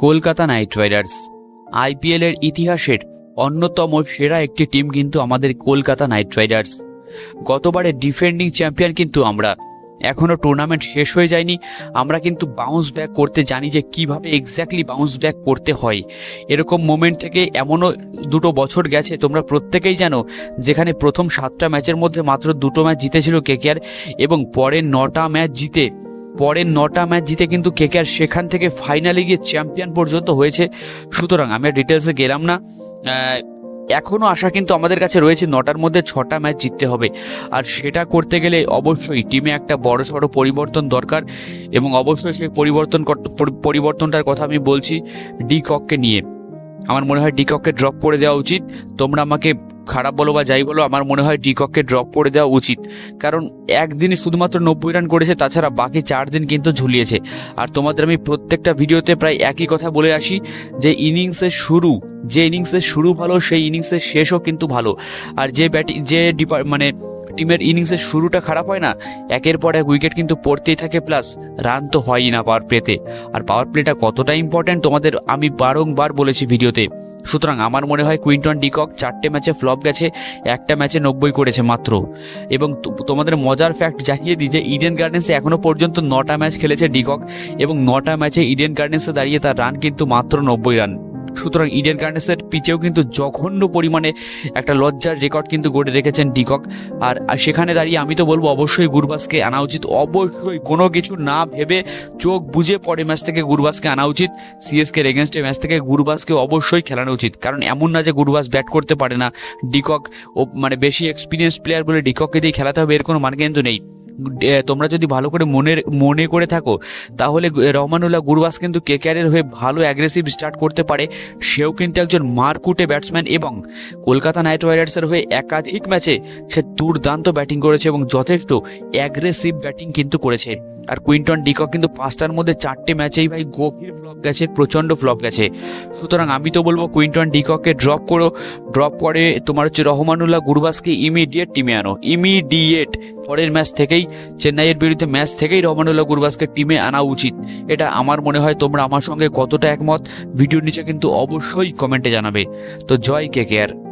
Kolkata night Riders. আইপিএলের ইতিহাসের অন্যতম সেরা একটি টিম কিন্তু আমাদের কলকাতা নাইট রাইডার্স। গতবারে ডিফেন্ডিং চ্যাম্পিয়ন কিন্তু আমরা। এখনও টুর্নামেন্ট শেষ হয়ে যায়নি। আমরা কিন্তু বাউন্স ব্যাক করতে জানি যে কীভাবে এক্স্যাক্টলি বাউন্স ব্যাক করতে হয়। এরকম মোমেন্ট থেকে এমনও দুটো বছর গেছে, তোমরা প্রত্যেকেই জানো, যেখানে প্রথম সাতটা ম্যাচের মধ্যে মাত্র দুটো ম্যাচ জিতেছিল কেকেআর এবং পরের নটা ম্যাচ জিতে পরের নটা ম্যাচ জিতে কিন্তু কেকেআর সেখান থেকে ফাইনালে গিয়ে চ্যাম্পিয়ন পর্যন্ত হয়েছে। সুতরাং আমি আর ডিটেলসে গেলাম না। এখনও আশা কিন্তু আমাদের কাছে রয়েছে নটার মধ্যে ছটা ম্যাচ জিততে হবে। আর সেটা করতে গেলে অবশ্যই টিমে একটা বড় সড়ো পরিবর্তন দরকার এবং অবশ্যই সেই পরিবর্তন পরিবর্তনটার কথা আমি বলছি ডি কককে নিয়ে। আমার মনে হয় ডিকককে ড্রপ করে দেওয়া উচিত। তোমরা আমাকে খারাপ বলো বা যাই বলো, আমার মনে হয় ডিকককে ড্রপ করে দেওয়া উচিত। কারণ একদিনে শুধুমাত্র নব্বই রান করেছে, তাছাড়া বাকি চার দিন কিন্তু ঝুলিয়েছে। আর তোমাদের আমি প্রত্যেকটা ভিডিওতে প্রায় একই কথা বলে আসি, যে ইনিংসের শুরু, যে ইনিংসের শুরু ভালো, সেই ইনিংসের শেষও কিন্তু ভালো। আর যে ব্যাটিং যে ডিপার মানে টিমের ইনিংসের শুরুটা খারাপ হয় না, একের পর এক উইকেট কিন্তু পড়তেই থাকে প্লাস রান তো হয়ই না পাওয়ার প্লেতে আর পাওয়ার প্লেটা কতটা ইম্পর্ট্যান্ট তোমাদের আমি বারংবার বলেছি ভিডিওতে। সুতরাং আমার মনে হয় কুইন্টন ডিকক চারটে ম্যাচে ফ্লপ গেছে, একটা ম্যাচে নব্বই করেছে মাত্র। এবং তোমাদের মজার ফ্যাক্ট জানিয়ে দিই যে ইডেন গার্ডেন্সে এখনও পর্যন্ত নটা ম্যাচ খেলেছে ডিকক এবং নটা ম্যাচে ইডেন গার্ডেন্সে দাঁড়িয়ে তার রান কিন্তু মাত্র নব্বই রান সুতরাং ইডেন গার্ডেন্সের পিচেও কিন্তু জঘন্য পরিমাণে একটা লজ্জার রেকর্ড কিন্তু গড়ে রেখেছেন ডিকক। আর সেখানে দাঁড়িয়ে আমি তো বলব অবশ্যই গুরবাসকে আনা উচিত। অবশ্যই কোনো কিছু না ভেবে চোখ বুঝে পরে ম্যাচ থেকে গুরবাসকে আনা উচিত। সিএসকে এগেনস্টে ম্যাচ থেকে গুরবাসকে অবশ্যই খেলানো উচিত। কারণ এমন না যে গুরবাস ব্যাট করতে পারে না। ডিকক ও মানে বেশি এক্সপিরিয়েন্স প্লেয়ার বলে ডিকককে দিয়ে খেলাতে হবে, এর কোনো মানে কিন্তু নেই। তোমরা যদি ভালো করে মনের মনে করে থাকো, তাহলে রহমানুল্লাহ গুরবাস কিন্তু কেকেআরের হয়ে ভালো অ্যাগ্রেসিভ স্টার্ট করতে পারে। সেও কিন্তু একজন মারকুটে ব্যাটসম্যান এবং কলকাতা নাইট রাইডার্সের হয়ে একাধিক ম্যাচে সে দুর্দান্ত ব্যাটিং করেছে এবং যথেষ্ট অ্যাগ্রেসিভ ব্যাটিং কিন্তু করেছে। আর কুইন্টন ডিকক কিন্তু পাঁচটার মধ্যে চারটে ম্যাচেই ভাই গভীর ফ্লপ গেছে, প্রচণ্ড ফ্লপ গেছে। সুতরাং আমি তো বলব কুইন্টন ডিককে ড্রপ করো ড্রপ করে তোমার হচ্ছে রহমানুল্লাহ গুরবাসকে ইমিডিয়েট টিমে আনো। ইমিডিয়েট পরের ম্যাচ থেকেই চেন্নাইয়ের বিরুদ্ধে ম্যাচ থেকেই রহমানুল্লাহ গুরবাসকে টিমে আনা উচিত। এটা আমার মনে হয় তোমরা আমার সঙ্গে কতটা একমত, ভিডিওর নিচে কিন্তু অবশ্যই কমেন্টে জানাবে। তো জয় কে কেয়ার